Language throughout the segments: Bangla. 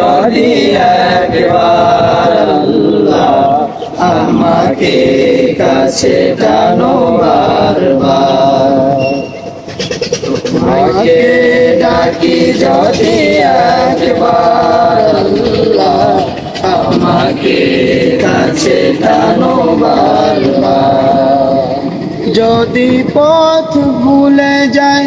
যদি একবার আল্লাহ আমাকে কাছে টানো বারবার তোমাকে ডাকি যদি একবার আল্লাহ আমাকে কাছে টানো বারবার যদি পথ ভুলে যায়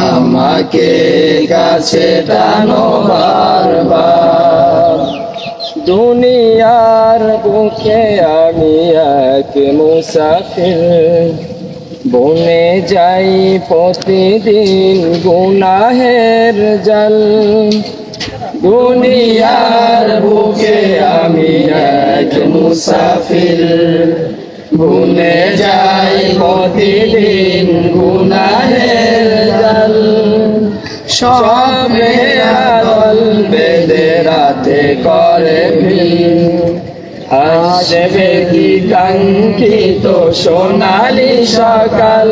আমাকে কাছে টানো বারবার। দুনিয়ার বুকে আমি এক মুসাফির। বনে যাই প্রতিদিন গুনাহের জল। দুনিয়ার বুকে আমি এক মুসাফির। গুনে যাই প্রতিদিন গুনাহের সবে আদল বেদে রাতে করে আসবে কি কাঙ্ক্ষিত সোনালি সকাল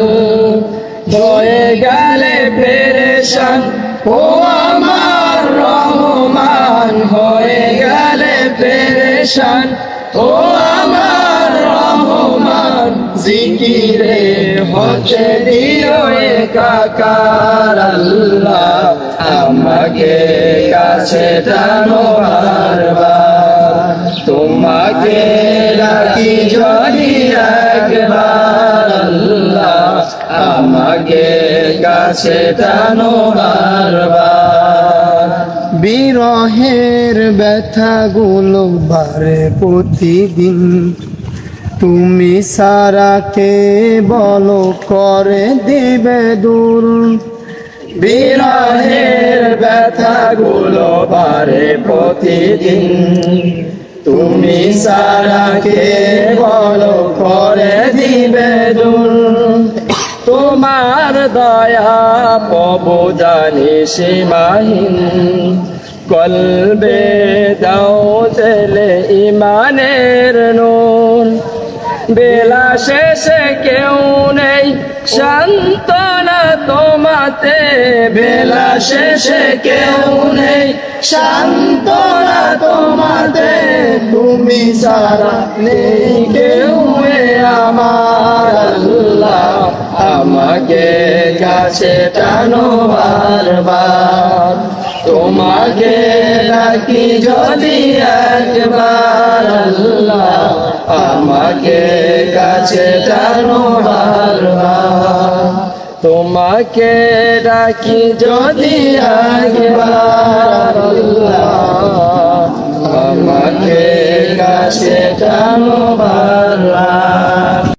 হয়ে গেলে পেরেশান, ও আমার রহমান হয়ে গেলে পেরেশান, ও আমার রহমান জিকিরে হচ্ছে দিও একাকার আল্লাহ। আমাকে কাছে টানো বারবার। তোমাকে ডাকি যদি একবার আল্লাহ। আমাকে কাছে টানো বারবার। বিরহের ব্যথাগুলো বারে প্রতিদিন। তুমি সারাকে বলো করে দিবে দূর? বিরহের ব্যথাগুলো বারে প্রতিদিন। তুমি সারাকে বলো করে দিবে দূর? তোমার দয়া পবু জানি সীমাহীন। কলবে দাও তেলে ইমানের নূর। বেলা শেষে কেউ নেই। সান্ত্বনা তোমাতে। বেলা শেষে কেউ নেই। সান্ত্বনা তোমাতে। তুমি সারা নেই কেউ আমার আল্লাহ। আমাকে কাছে টানো বারবার। তোমাকে ডাকি যদি একবার আল্লাহ। আমাকে কাছে টানো তোমাকে ডাকি যদি আগে আল্লাহ।